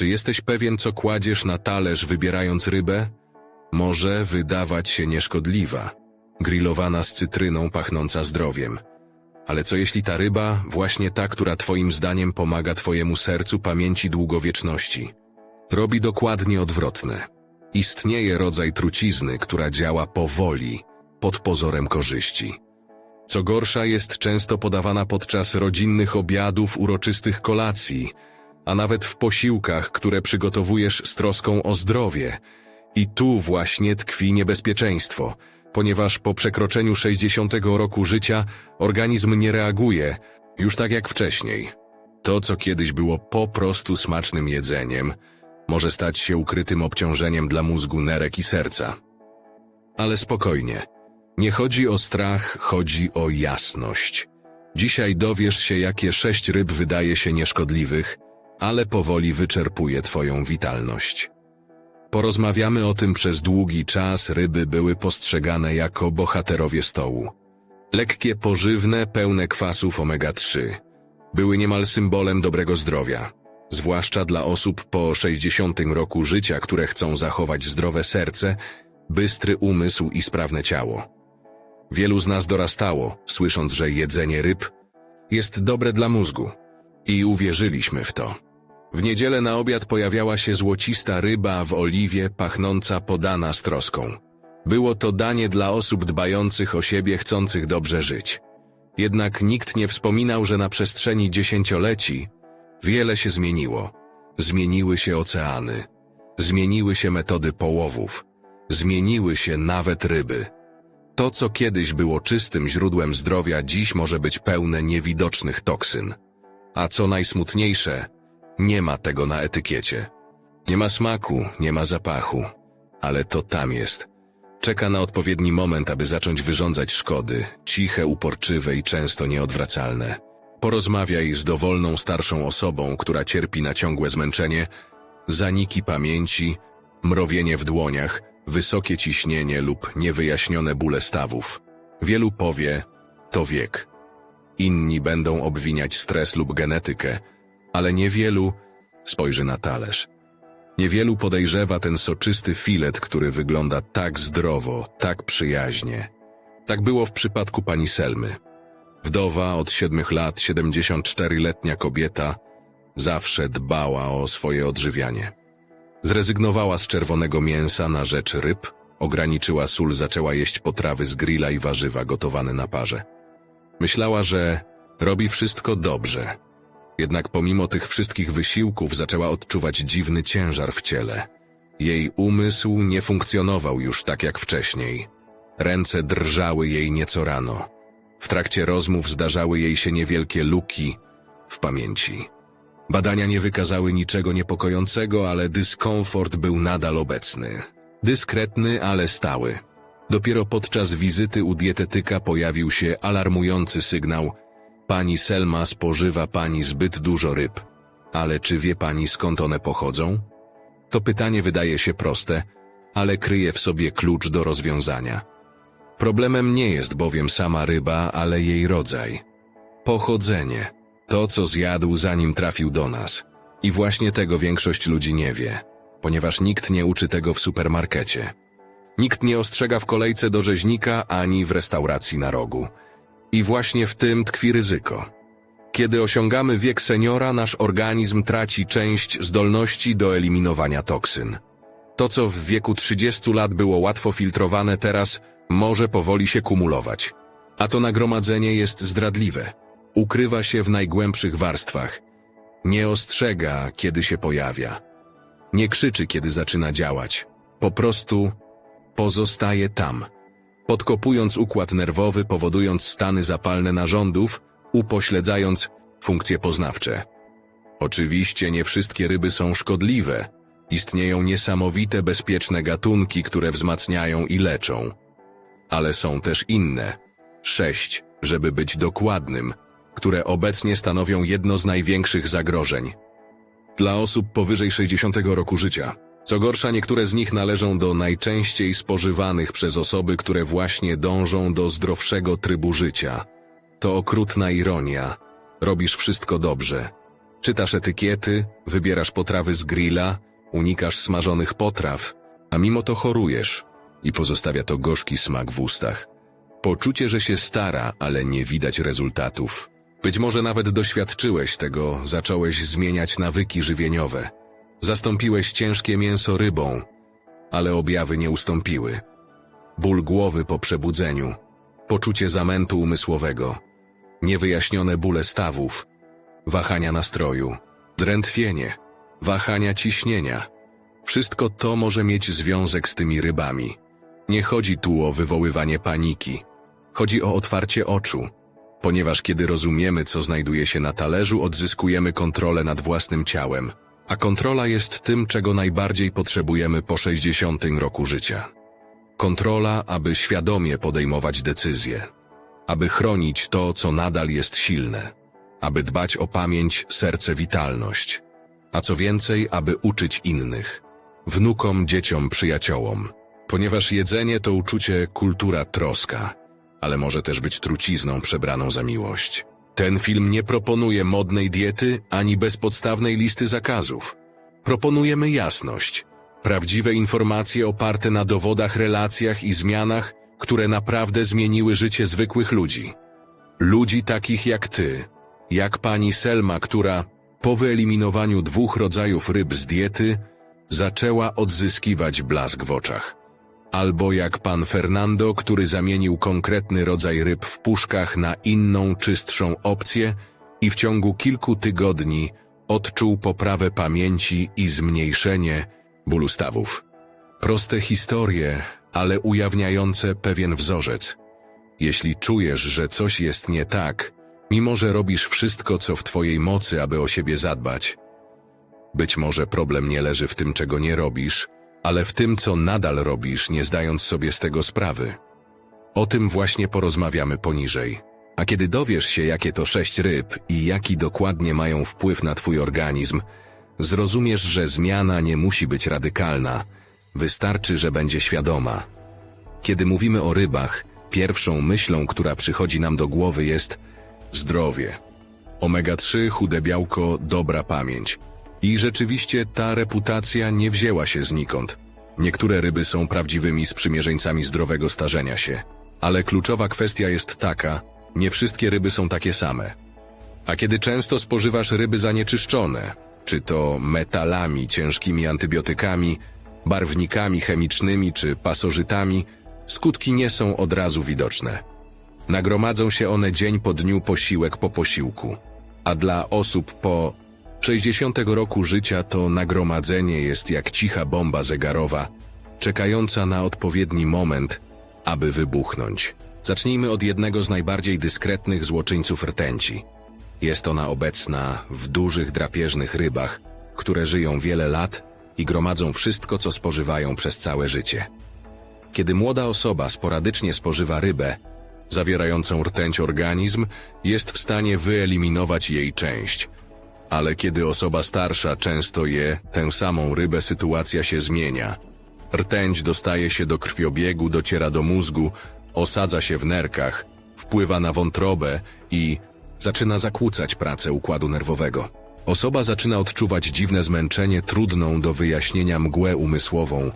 Czy jesteś pewien, co kładziesz na talerz, wybierając rybę? Może wydawać się nieszkodliwa, grillowana z cytryną pachnąca zdrowiem. Ale co jeśli ta ryba, właśnie ta, która twoim zdaniem pomaga twojemu sercu pamięci długowieczności, robi dokładnie odwrotne? Istnieje rodzaj trucizny, która działa powoli, pod pozorem korzyści. Co gorsza, jest często podawana podczas rodzinnych obiadów, uroczystych kolacji, a nawet w posiłkach, które przygotowujesz z troską o zdrowie. I tu właśnie tkwi niebezpieczeństwo, ponieważ po przekroczeniu 60 roku życia organizm nie reaguje, już tak jak wcześniej. To, co kiedyś było po prostu smacznym jedzeniem, może stać się ukrytym obciążeniem dla mózgu, nerek i serca. Ale spokojnie. Nie chodzi o strach, chodzi o jasność. Dzisiaj dowiesz się, jakie sześć ryb wydaje się nieszkodliwych, ale powoli wyczerpuje twoją witalność. Porozmawiamy o tym przez długi czas, ryby były postrzegane jako bohaterowie stołu. Lekkie, pożywne, pełne kwasów omega-3. Były niemal symbolem dobrego zdrowia, zwłaszcza dla osób po 60 roku życia, które chcą zachować zdrowe serce, bystry umysł i sprawne ciało. Wielu z nas dorastało, słysząc, że jedzenie ryb jest dobre dla mózgu. I uwierzyliśmy w to. W niedzielę na obiad pojawiała się złocista ryba w oliwie, pachnąca podana z troską. Było to danie dla osób dbających o siebie, chcących dobrze żyć. Jednak nikt nie wspominał, że na przestrzeni dziesięcioleci wiele się zmieniło. Zmieniły się oceany, zmieniły się metody połowów, zmieniły się nawet ryby. To, co kiedyś było czystym źródłem zdrowia, dziś może być pełne niewidocznych toksyn. A co najsmutniejsze, nie ma tego na etykiecie. Nie ma smaku, nie ma zapachu, ale to tam jest. Czeka na odpowiedni moment, aby zacząć wyrządzać szkody, ciche, uporczywe i często nieodwracalne. Porozmawiaj z dowolną starszą osobą, która cierpi na ciągłe zmęczenie, zaniki pamięci, mrowienie w dłoniach, wysokie ciśnienie lub niewyjaśnione bóle stawów. Wielu powie, to wiek. Inni będą obwiniać stres lub genetykę, ale niewielu spojrzy na talerz. Niewielu podejrzewa ten soczysty filet, który wygląda tak zdrowo, tak przyjaźnie. Tak było w przypadku pani Selmy. Wdowa od siedmiu lat, 74-letnia kobieta, zawsze dbała o swoje odżywianie. Zrezygnowała z czerwonego mięsa na rzecz ryb, ograniczyła sól, zaczęła jeść potrawy z grilla i warzywa gotowane na parze. Myślała, że robi wszystko dobrze. Jednak pomimo tych wszystkich wysiłków zaczęła odczuwać dziwny ciężar w ciele. Jej umysł nie funkcjonował już tak jak wcześniej. Ręce drżały jej nieco rano. W trakcie rozmów zdarzały jej się niewielkie luki w pamięci. Badania nie wykazały niczego niepokojącego, ale dyskomfort był nadal obecny. Dyskretny, ale stały. Dopiero podczas wizyty u dietetyka pojawił się alarmujący sygnał Pani Selma spożywa pani zbyt dużo ryb. Ale czy wie pani skąd one pochodzą? To pytanie wydaje się proste, ale kryje w sobie klucz do rozwiązania. Problemem nie jest bowiem sama ryba, ale jej rodzaj. Pochodzenie. To, co zjadł zanim trafił do nas. I właśnie tego większość ludzi nie wie, ponieważ nikt nie uczy tego w supermarkecie. Nikt nie ostrzega w kolejce do rzeźnika ani w restauracji na rogu. I właśnie w tym tkwi ryzyko. Kiedy osiągamy wiek seniora, nasz organizm traci część zdolności do eliminowania toksyn. To, co w wieku 30 lat było łatwo filtrowane, teraz może powoli się kumulować. A to nagromadzenie jest zdradliwe. Ukrywa się w najgłębszych warstwach. Nie ostrzega, kiedy się pojawia. Nie krzyczy, kiedy zaczyna działać. Po prostu pozostaje tam podkopując układ nerwowy, powodując stany zapalne narządów, upośledzając funkcje poznawcze. Oczywiście nie wszystkie ryby są szkodliwe. Istnieją niesamowite, bezpieczne gatunki, które wzmacniają i leczą. Ale są też inne, sześć, żeby być dokładnym, które obecnie stanowią jedno z największych zagrożeń. Dla osób powyżej 60 roku życia co gorsza, niektóre z nich należą do najczęściej spożywanych przez osoby, które właśnie dążą do zdrowszego trybu życia. To okrutna ironia. Robisz wszystko dobrze. Czytasz etykiety, wybierasz potrawy z grilla, unikasz smażonych potraw, a mimo to chorujesz i pozostawia to gorzki smak w ustach. Poczucie, że się stara, ale nie widać rezultatów. Być może nawet doświadczyłeś tego, zacząłeś zmieniać nawyki żywieniowe. Zastąpiłeś ciężkie mięso rybą, ale objawy nie ustąpiły. Ból głowy po przebudzeniu, poczucie zamętu umysłowego, niewyjaśnione bóle stawów, wahania nastroju, drętwienie, wahania ciśnienia. Wszystko to może mieć związek z tymi rybami. Nie chodzi tu o wywoływanie paniki. Chodzi o otwarcie oczu, ponieważ kiedy rozumiemy, co znajduje się na talerzu, odzyskujemy kontrolę nad własnym ciałem, a kontrola jest tym, czego najbardziej potrzebujemy po 60 roku życia. Kontrola, aby świadomie podejmować decyzje, aby chronić to, co nadal jest silne, aby dbać o pamięć, serce, witalność, a co więcej, aby uczyć innych, wnukom, dzieciom, przyjaciołom, ponieważ jedzenie to uczucie, kultura, troska, ale może też być trucizną przebraną za miłość. Ten film nie proponuje modnej diety ani bezpodstawnej listy zakazów. Proponujemy jasność, prawdziwe informacje oparte na dowodach, relacjach i zmianach, które naprawdę zmieniły życie zwykłych ludzi. Ludzi takich jak ty, jak pani Selma, która po wyeliminowaniu dwóch rodzajów ryb z diety zaczęła odzyskiwać blask w oczach. Albo jak pan Fernando, który zamienił konkretny rodzaj ryb w puszkach na inną, czystszą opcję i w ciągu kilku tygodni odczuł poprawę pamięci i zmniejszenie bólu stawów. Proste historie, ale ujawniające pewien wzorzec. Jeśli czujesz, że coś jest nie tak, mimo że robisz wszystko, co w twojej mocy, aby o siebie zadbać, być może problem nie leży w tym, czego nie robisz, ale w tym, co nadal robisz, nie zdając sobie z tego sprawy. O tym właśnie porozmawiamy poniżej. A kiedy dowiesz się, jakie to sześć ryb i jaki dokładnie mają wpływ na twój organizm, zrozumiesz, że zmiana nie musi być radykalna, wystarczy, że będzie świadoma. Kiedy mówimy o rybach, pierwszą myślą, która przychodzi nam do głowy jest zdrowie. Omega-3, chude białko, dobra pamięć. I rzeczywiście ta reputacja nie wzięła się znikąd. Niektóre ryby są prawdziwymi sprzymierzeńcami zdrowego starzenia się. Ale kluczowa kwestia jest taka, nie wszystkie ryby są takie same. A kiedy często spożywasz ryby zanieczyszczone, czy to metalami, ciężkimi antybiotykami, barwnikami chemicznymi czy pasożytami, skutki nie są od razu widoczne. Nagromadzą się one dzień po dniu, posiłek po posiłku. A dla osób po 60 roku życia to nagromadzenie jest jak cicha bomba zegarowa, czekająca na odpowiedni moment, aby wybuchnąć. Zacznijmy od jednego z najbardziej dyskretnych złoczyńców rtęci. Jest ona obecna w dużych drapieżnych rybach, które żyją wiele lat i gromadzą wszystko, co spożywają przez całe życie. Kiedy młoda osoba sporadycznie spożywa rybę, zawierającą rtęć organizm, jest w stanie wyeliminować jej część – ale kiedy osoba starsza często je tę samą rybę, sytuacja się zmienia. Rtęć dostaje się do krwiobiegu, dociera do mózgu, osadza się w nerkach, wpływa na wątrobę i zaczyna zakłócać pracę układu nerwowego. Osoba zaczyna odczuwać dziwne zmęczenie, trudną do wyjaśnienia mgłę umysłową,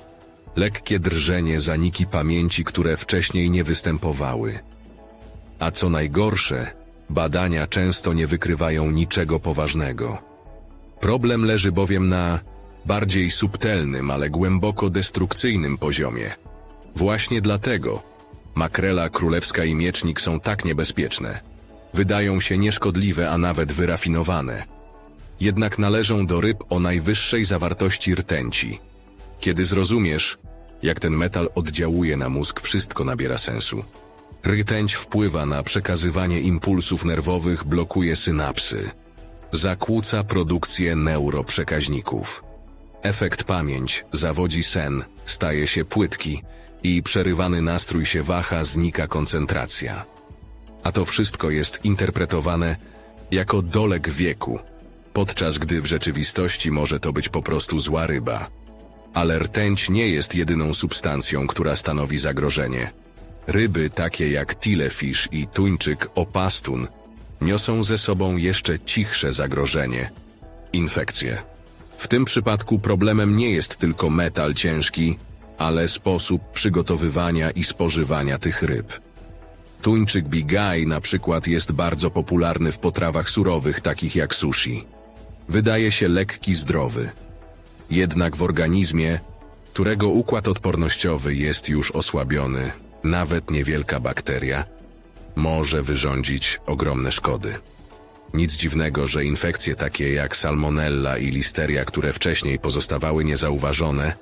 lekkie drżenie, zaniki pamięci, które wcześniej nie występowały. A co najgorsze, Badania często nie wykrywają niczego poważnego. Problem leży bowiem na bardziej subtelnym, ale głęboko destrukcyjnym poziomie. Właśnie dlatego makrela królewska i miecznik są tak niebezpieczne. Wydają się nieszkodliwe, a nawet wyrafinowane. Jednak należą do ryb o najwyższej zawartości rtęci. Kiedy zrozumiesz, jak ten metal oddziałuje na mózg, wszystko nabiera sensu. Rtęć wpływa na przekazywanie impulsów nerwowych, blokuje synapsy. Zakłóca produkcję neuroprzekaźników. Efekt pamięć, zawodzi sen, staje się płytki i przerywany nastrój się waha, znika koncentracja. A to wszystko jest interpretowane jako dolek wieku, podczas gdy w rzeczywistości może to być po prostu zła ryba. Ale rtęć nie jest jedyną substancją, która stanowi zagrożenie. Ryby takie jak tilefish i tuńczyk opastun niosą ze sobą jeszcze cichsze zagrożenie, infekcje. W tym przypadku problemem nie jest tylko metal ciężki, ale sposób przygotowywania i spożywania tych ryb. Tuńczyk bigaj na przykład jest bardzo popularny w potrawach surowych, takich jak sushi. Wydaje się lekki, zdrowy. Jednak w organizmie, którego układ odpornościowy jest już osłabiony, nawet niewielka bakteria może wyrządzić ogromne szkody. Nic dziwnego, że infekcje takie jak salmonella i listeria, które wcześniej pozostawały niezauważone,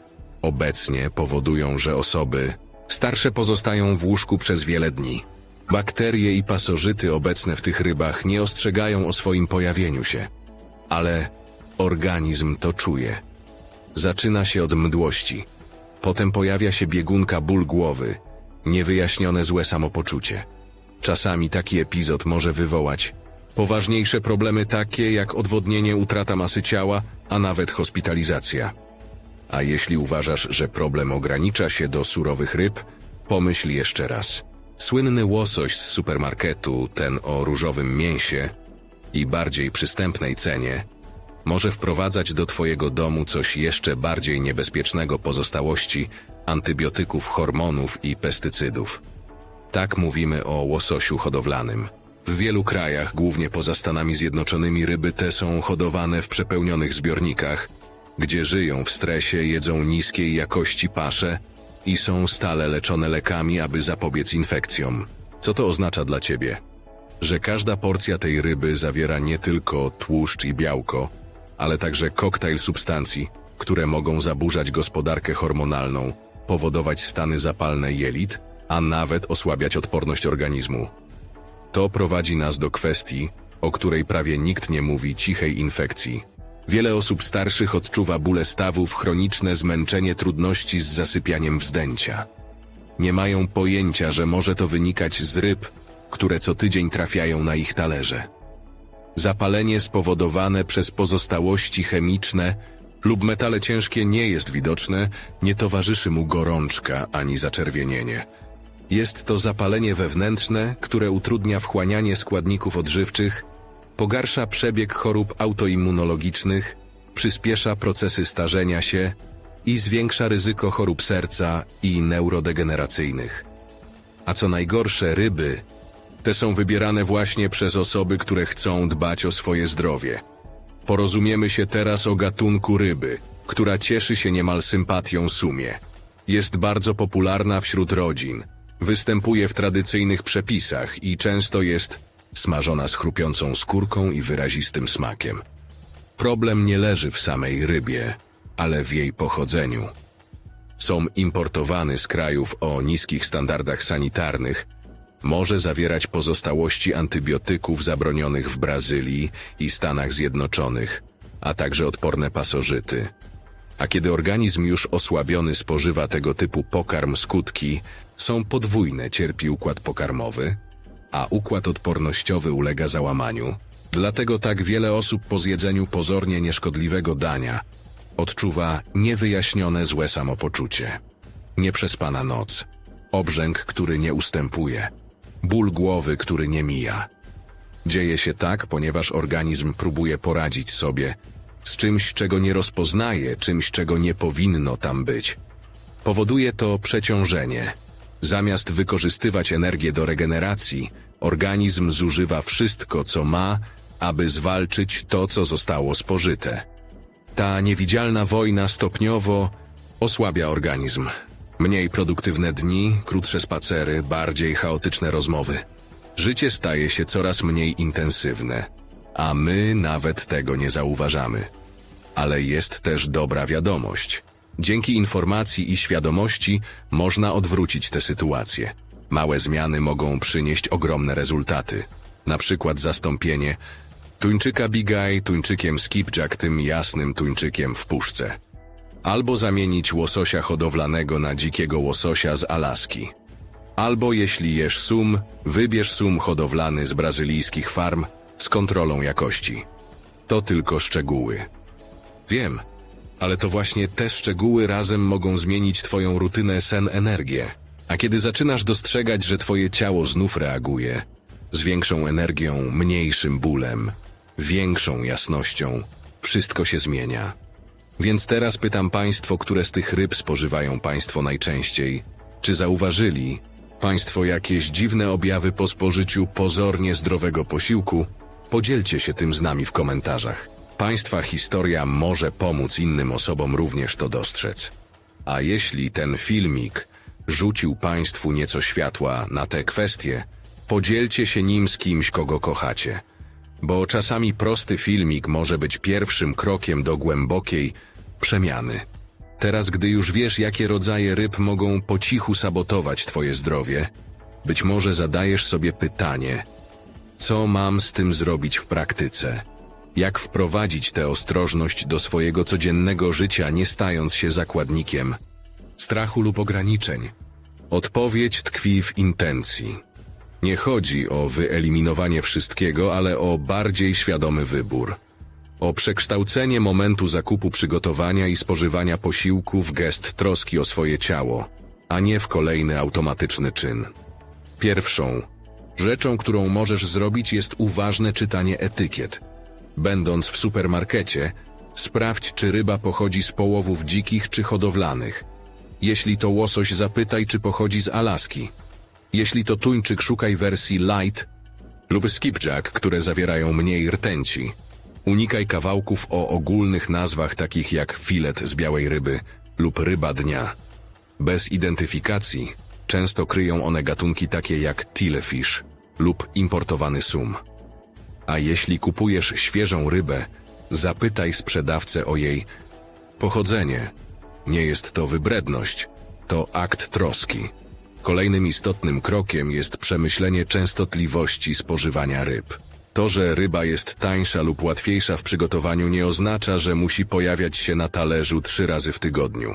obecnie powodują, że osoby starsze pozostają w łóżku przez wiele dni. Bakterie i pasożyty obecne w tych rybach nie ostrzegają o swoim pojawieniu się, ale organizm to czuje. Zaczyna się od mdłości, potem pojawia się biegunka ból głowy, niewyjaśnione złe samopoczucie. Czasami taki epizod może wywołać poważniejsze problemy takie jak odwodnienie, utrata masy ciała, a nawet hospitalizacja. A jeśli uważasz, że problem ogranicza się do surowych ryb, pomyśl jeszcze raz. Słynny łosoś z supermarketu, ten o różowym mięsie i bardziej przystępnej cenie, może wprowadzać do Twojego domu coś jeszcze bardziej niebezpiecznego pozostałości antybiotyków, hormonów i pestycydów. Tak mówimy o łososiu hodowlanym. W wielu krajach, głównie poza Stanami Zjednoczonymi, ryby te są hodowane w przepełnionych zbiornikach, gdzie żyją w stresie, jedzą niskiej jakości pasze i są stale leczone lekami, aby zapobiec infekcjom. Co to oznacza dla Ciebie? Że każda porcja tej ryby zawiera nie tylko tłuszcz i białko, ale także koktajl substancji, które mogą zaburzać gospodarkę hormonalną, powodować stany zapalne jelit, a nawet osłabiać odporność organizmu. To prowadzi nas do kwestii, o której prawie nikt nie mówi cichej infekcji. Wiele osób starszych odczuwa bóle stawów, chroniczne zmęczenie, trudności z zasypianiem wzdęcia. Nie mają pojęcia, że może to wynikać z ryb, które co tydzień trafiają na ich talerze. Zapalenie spowodowane przez pozostałości chemiczne lub metale ciężkie nie jest widoczne, nie towarzyszy mu gorączka ani zaczerwienienie. Jest to zapalenie wewnętrzne, które utrudnia wchłanianie składników odżywczych, pogarsza przebieg chorób autoimmunologicznych, przyspiesza procesy starzenia się i zwiększa ryzyko chorób serca i neurodegeneracyjnych. A co najgorsze, ryby te są wybierane właśnie przez osoby, które chcą dbać o swoje zdrowie. Porozumiemy się teraz o gatunku ryby, która cieszy się niemal sympatią sumie. Jest bardzo popularna wśród rodzin, występuje w tradycyjnych przepisach i często jest smażona z chrupiącą skórką i wyrazistym smakiem. Problem nie leży w samej rybie, ale w jej pochodzeniu. Są importowany z krajów o niskich standardach sanitarnych, może zawierać pozostałości antybiotyków zabronionych w Brazylii i Stanach Zjednoczonych, a także odporne pasożyty. A kiedy organizm już osłabiony spożywa tego typu pokarm, skutki są podwójne, cierpi układ pokarmowy, a układ odpornościowy ulega załamaniu. Dlatego tak wiele osób po zjedzeniu pozornie nieszkodliwego dania odczuwa niewyjaśnione złe samopoczucie, nieprzespana noc, obrzęk, który nie ustępuje, ból głowy, który nie mija. Dzieje się tak, ponieważ organizm próbuje poradzić sobie z czymś, czego nie rozpoznaje, czymś, czego nie powinno tam być. Powoduje to przeciążenie. Zamiast wykorzystywać energię do regeneracji, organizm zużywa wszystko, co ma, aby zwalczyć to, co zostało spożyte. Ta niewidzialna wojna stopniowo osłabia organizm. Mniej produktywne dni, krótsze spacery, bardziej chaotyczne rozmowy. Życie staje się coraz mniej intensywne, a my nawet tego nie zauważamy. Ale jest też dobra wiadomość. Dzięki informacji i świadomości można odwrócić tę sytuację. Małe zmiany mogą przynieść ogromne rezultaty. Na przykład zastąpienie tuńczyka Bigaj tuńczykiem skipjack tym jasnym tuńczykiem w puszce. Albo zamienić łososia hodowlanego na dzikiego łososia z Alaski. Albo jeśli jesz sum, wybierz sum hodowlany z brazylijskich farm z kontrolą jakości. To tylko szczegóły. Wiem, ale to właśnie te szczegóły razem mogą zmienić Twoją rutynę sen energię. A kiedy zaczynasz dostrzegać, że Twoje ciało znów reaguje, z większą energią, mniejszym bólem, większą jasnością, Wszystko się zmienia. Więc teraz pytam Państwo, które z tych ryb spożywają Państwo najczęściej. Czy zauważyli Państwo jakieś dziwne objawy po spożyciu pozornie zdrowego posiłku? Podzielcie się tym z nami w komentarzach. Państwa historia może pomóc innym osobom również to dostrzec. A jeśli ten filmik rzucił Państwu nieco światła na te kwestie, podzielcie się nim z kimś, kogo kochacie. Bo czasami prosty filmik może być pierwszym krokiem do głębokiej przemiany. Teraz, gdy już wiesz, jakie rodzaje ryb mogą po cichu sabotować Twoje zdrowie, być może zadajesz sobie pytanie: co mam z tym zrobić w praktyce? Jak wprowadzić tę ostrożność do swojego codziennego życia, nie stając się zakładnikiem strachu lub ograniczeń? Odpowiedź tkwi w intencji. Nie chodzi o wyeliminowanie wszystkiego, ale o bardziej świadomy wybór. O przekształcenie momentu zakupu przygotowania i spożywania posiłku w gest troski o swoje ciało, a nie w kolejny automatyczny czyn. Pierwszą rzeczą, którą możesz zrobić, jest uważne czytanie etykiet. Będąc w supermarkecie, sprawdź, czy ryba pochodzi z połowów dzikich czy hodowlanych. Jeśli to łosoś, zapytaj, czy pochodzi z Alaski. Jeśli to tuńczyk, szukaj wersji light lub skipjack, które zawierają mniej rtęci. Unikaj kawałków o ogólnych nazwach takich jak filet z białej ryby lub ryba dnia. Bez identyfikacji często kryją one gatunki takie jak tillefish lub importowany sum. A jeśli kupujesz świeżą rybę, zapytaj sprzedawcę o jej pochodzenie. Nie jest to wybredność, to akt troski. Kolejnym istotnym krokiem jest przemyślenie częstotliwości spożywania ryb. To, że ryba jest tańsza lub łatwiejsza w przygotowaniu nie oznacza, że musi pojawiać się na talerzu trzy razy w tygodniu.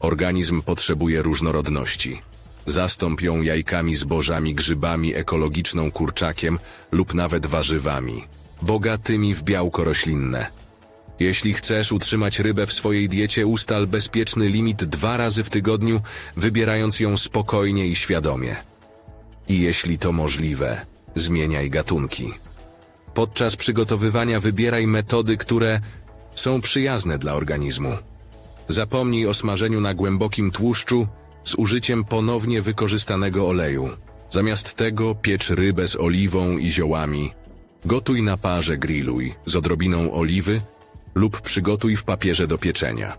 Organizm potrzebuje różnorodności. Zastąp ją jajkami, zbożami, grzybami, ekologiczną kurczakiem lub nawet warzywami, bogatymi w białko roślinne. Jeśli chcesz utrzymać rybę w swojej diecie, ustal bezpieczny limit dwa razy w tygodniu, wybierając ją spokojnie i świadomie. I jeśli to możliwe, zmieniaj gatunki. Podczas przygotowywania wybieraj metody, które są przyjazne dla organizmu. Zapomnij o smażeniu na głębokim tłuszczu z użyciem ponownie wykorzystanego oleju. Zamiast tego piecz rybę z oliwą i ziołami. Gotuj na parze, grilluj z odrobiną oliwy lub przygotuj w papierze do pieczenia.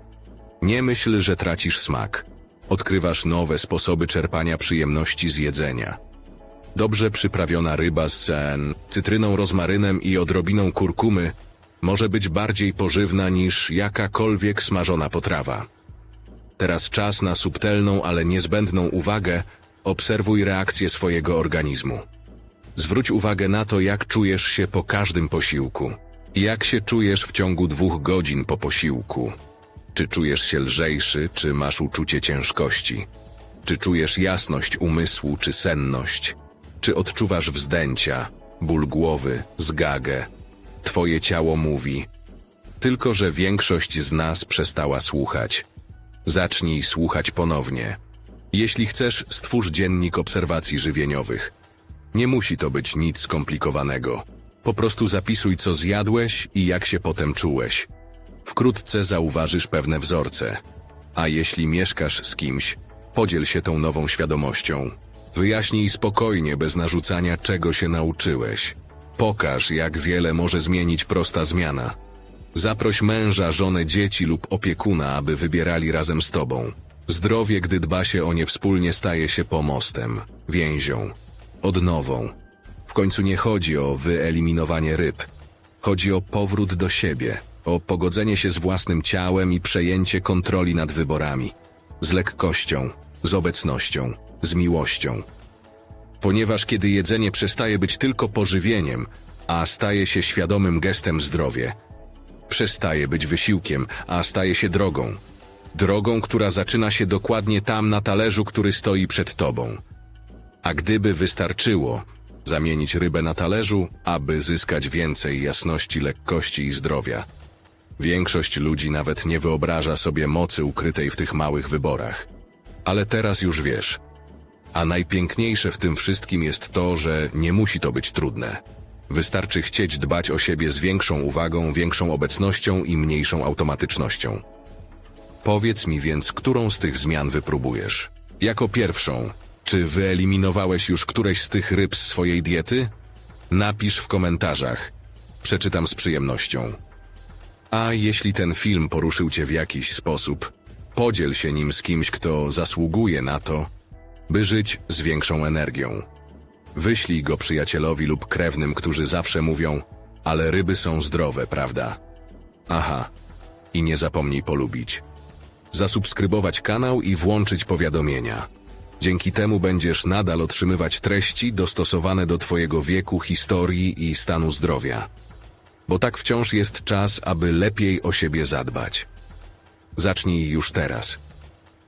Nie myśl, że tracisz smak. Odkrywasz nowe sposoby czerpania przyjemności z jedzenia. Dobrze przyprawiona ryba z sen, cytryną, rozmarynem i odrobiną kurkumy może być bardziej pożywna niż jakakolwiek smażona potrawa. Teraz czas na subtelną, ale niezbędną uwagę. Obserwuj reakcję swojego organizmu. Zwróć uwagę na to, jak czujesz się po każdym posiłku. Jak się czujesz w ciągu dwóch godzin po posiłku? Czy czujesz się lżejszy, czy masz uczucie ciężkości? Czy czujesz jasność umysłu, czy senność? Czy odczuwasz wzdęcia, ból głowy, zgagę? Twoje ciało mówi. Tylko, że większość z nas przestała słuchać. Zacznij słuchać ponownie. Jeśli chcesz, stwórz dziennik obserwacji żywieniowych. Nie musi to być nic skomplikowanego. Po prostu zapisuj, co zjadłeś i jak się potem czułeś. Wkrótce zauważysz pewne wzorce. A jeśli mieszkasz z kimś, podziel się tą nową świadomością. Wyjaśnij spokojnie, bez narzucania, czego się nauczyłeś. Pokaż, jak wiele może zmienić prosta zmiana. Zaproś męża, żonę, dzieci lub opiekuna, aby wybierali razem z tobą. Zdrowie, gdy dba się o nie wspólnie, staje się pomostem, więzią, odnową. W końcu nie chodzi o wyeliminowanie ryb. Chodzi o powrót do siebie, o pogodzenie się z własnym ciałem i przejęcie kontroli nad wyborami. Z lekkością, z obecnością, z miłością. Ponieważ kiedy jedzenie przestaje być tylko pożywieniem, a staje się świadomym gestem zdrowie, przestaje być wysiłkiem, a staje się drogą. Drogą, która zaczyna się dokładnie tam na talerzu, który stoi przed tobą. A gdyby wystarczyło zamienić rybę na talerzu, aby zyskać więcej jasności, lekkości i zdrowia. Większość ludzi nawet nie wyobraża sobie mocy ukrytej w tych małych wyborach. Ale teraz już wiesz. A najpiękniejsze w tym wszystkim jest to, że nie musi to być trudne. Wystarczy chcieć dbać o siebie z większą uwagą, większą obecnością i mniejszą automatycznością. Powiedz mi więc, którą z tych zmian wypróbujesz? Jako pierwszą, czy wyeliminowałeś już któreś z tych ryb z swojej diety? Napisz w komentarzach. Przeczytam z przyjemnością. A jeśli ten film poruszył Cię w jakiś sposób, podziel się nim z kimś, kto zasługuje na to, by żyć z większą energią. Wyślij go przyjacielowi lub krewnym, którzy zawsze mówią, ale ryby są zdrowe, prawda? Aha. I nie zapomnij polubić. Zasubskrybować kanał i włączyć powiadomienia. Dzięki temu będziesz nadal otrzymywać treści dostosowane do Twojego wieku, historii i stanu zdrowia. Bo tak wciąż jest czas, aby lepiej o siebie zadbać. Zacznij już teraz.